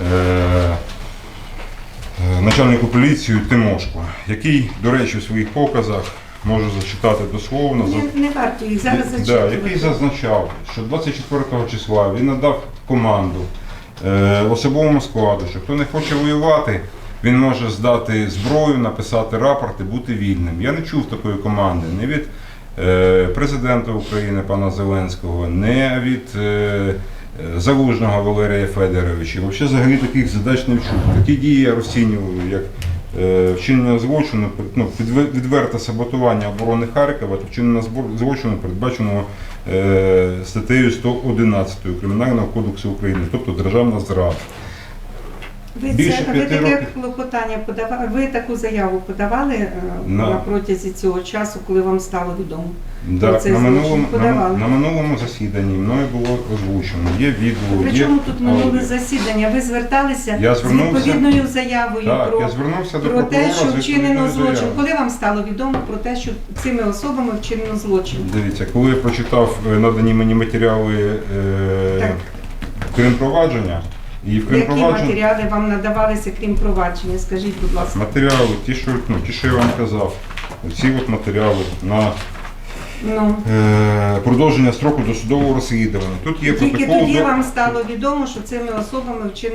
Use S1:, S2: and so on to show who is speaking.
S1: е, е, начальнику поліції Тимошко, який, до речі, у своїх показах можу зачитати дословно.
S2: Не, не варто їх зараз
S1: да, який зазначав, що 24 числа він надав команду е, особовому складу, що хто не хоче воювати, він може здати зброю, написати рапорт і бути вільним. Я не чув такої команди ні від е, президента України пана Зеленського, не від е, Залужного Валерія Федоровича. Взагалі взагалі таких задач не вчув. Такі дії я розцінюю як е, вчинення злочину, ну, відверте саботування оборони Харкова та вчинення злочину, передбаченого е, статтею 111 Кримінального кодексу України, тобто державна зрада.
S2: Ви,
S1: більше
S2: це, ви
S1: п'яти
S2: таке
S1: років.
S2: клопотання подавали, ви таку заяву подавали е,
S1: На.
S2: на протязі цього часу, коли вам стало відомо?
S1: Да,
S2: цей
S1: на,
S2: злочин
S1: минулому, на,
S2: подавали.
S1: на минулому засіданні мною було озвучено. Є відео, є
S2: чому тут минуле
S1: аудіо.
S2: засідання? Ви зверталися
S1: Я
S2: з
S1: звернувся-
S2: відповідною заявою
S1: Так,
S2: про,
S1: я звернувся до
S2: про те, що
S1: з
S2: вчинено
S1: відповідною
S2: злочин.
S1: заявою.
S2: Коли вам стало відомо про те, що цими особами вчинено злочин?
S1: Дивіться, коли я прочитав е, надані мені матеріали е,
S2: Так.
S1: Кримпровадження, і в
S2: Які
S1: провадження-
S2: матеріали вам надавалися, крім провадження? Скажіть, будь ласка.
S1: матеріали, ті, що, ну, ті, що я вам казав, ці от матеріали на
S2: Ну,
S1: е, продовження строку досудового розслідування. Тут є
S2: тільки
S1: протокол
S2: тоді
S1: до-
S2: вам стало відомо, що цими особами вчинено